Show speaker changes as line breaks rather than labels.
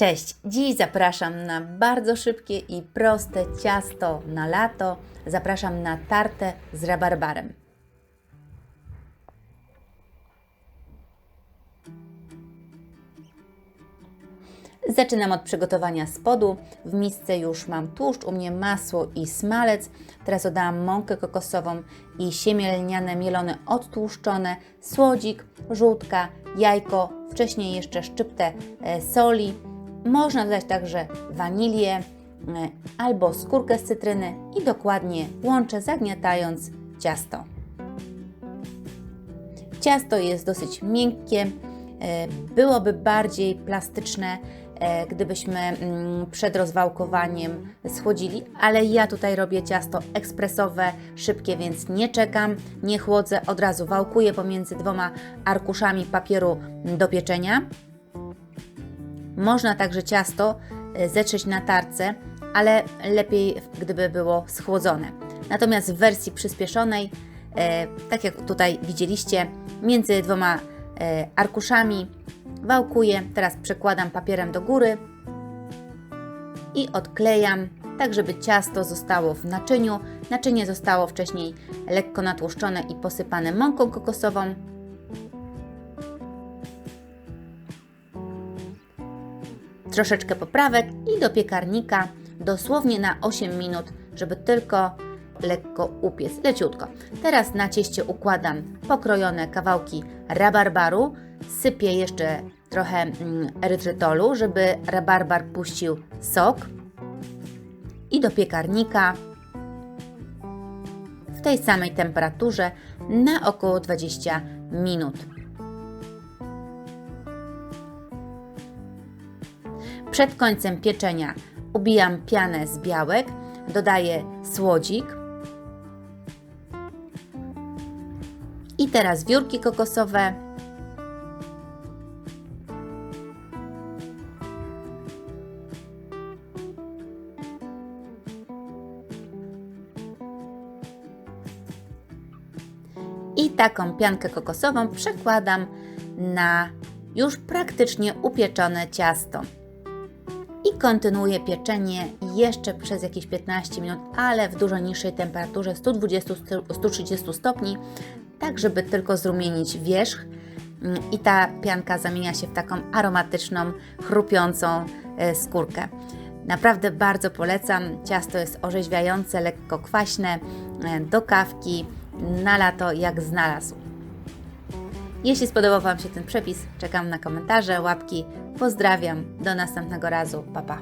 Cześć! Dziś zapraszam na bardzo szybkie i proste ciasto na lato. Zapraszam na tartę z rabarbarem. Zaczynam od przygotowania spodu. W misce już mam tłuszcz, u mnie masło i smalec. Teraz dodałam mąkę kokosową i siemię lniane mielone odtłuszczone, słodzik, żółtka, jajko, wcześniej jeszcze szczyptę e, soli. Można dodać także wanilię e, albo skórkę z cytryny i dokładnie łączę, zagniatając ciasto. Ciasto jest dosyć miękkie, e, byłoby bardziej plastyczne, e, gdybyśmy mm, przed rozwałkowaniem schłodzili, ale ja tutaj robię ciasto ekspresowe, szybkie, więc nie czekam, nie chłodzę, od razu wałkuję pomiędzy dwoma arkuszami papieru do pieczenia. Można także ciasto e, zetrzeć na tarce, ale lepiej gdyby było schłodzone. Natomiast w wersji przyspieszonej, e, tak jak tutaj widzieliście, między dwoma e, arkuszami wałkuję, teraz przekładam papierem do góry i odklejam, tak żeby ciasto zostało w naczyniu. Naczynie zostało wcześniej lekko natłuszczone i posypane mąką kokosową. Troszeczkę poprawek i do piekarnika dosłownie na 8 minut, żeby tylko lekko upiec, leciutko. Teraz na cieście układam pokrojone kawałki rabarbaru, sypię jeszcze trochę mm, erytrytolu, żeby rabarbar puścił sok i do piekarnika w tej samej temperaturze na około 20 minut. Przed końcem pieczenia ubijam pianę z białek, dodaję słodzik i teraz wiórki kokosowe. I taką piankę kokosową przekładam na już praktycznie upieczone ciasto i kontynuuję pieczenie jeszcze przez jakieś 15 minut, ale w dużo niższej temperaturze 120-130 stopni, tak żeby tylko zrumienić wierzch mm, i ta pianka zamienia się w taką aromatyczną, chrupiącą e, skórkę. Naprawdę bardzo polecam. Ciasto jest orzeźwiające, lekko kwaśne, e, do kawki, na lato jak znalazł. Jeśli spodobał Wam się ten przepis, czekam na komentarze, łapki. Pozdrawiam. Do następnego razu. Pa, pa.